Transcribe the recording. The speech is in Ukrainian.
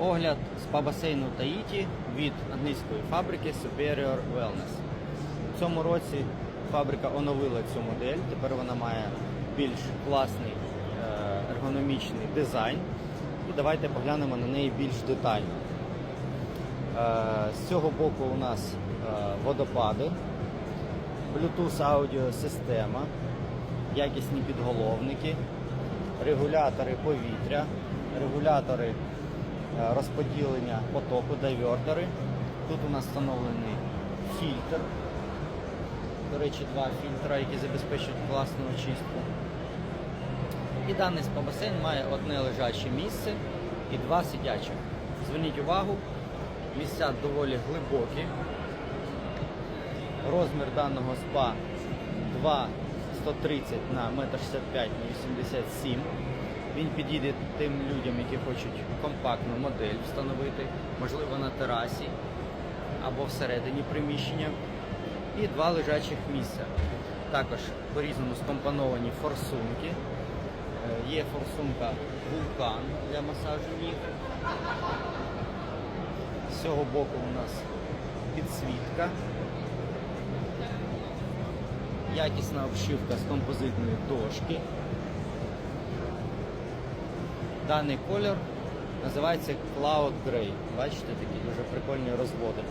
Огляд спа-басейну Таїті від англійської фабрики Superior Wellness. У цьому році фабрика оновила цю модель. Тепер вона має більш класний е, ергономічний дизайн. І давайте поглянемо на неї більш детально. Е, З цього боку у нас е, водопади, Bluetooth аудіосистема, якісні підголовники, регулятори повітря, регулятори розподілення потоку, дайвертери. Тут у нас встановлений фільтр. До речі, два фільтра, які забезпечують класну очистку. І даний спа-басейн має одне лежаче місце і два сидячих. Зверніть увагу, місця доволі глибокі. Розмір даного спа 2,130 на 1,65 на 87 Він підійде тим людям, які хочуть компактну модель встановити, можливо на терасі або всередині приміщення. І два лежачих місця. Також по-різному скомпоновані форсунки. Е, Є форсунка вулкан для масажу ніг. З цього боку у нас підсвітка. Якісна обшивка з композитної дошки. Даний колір називається Cloud Grey. Бачите, такі дуже прикольні розводи.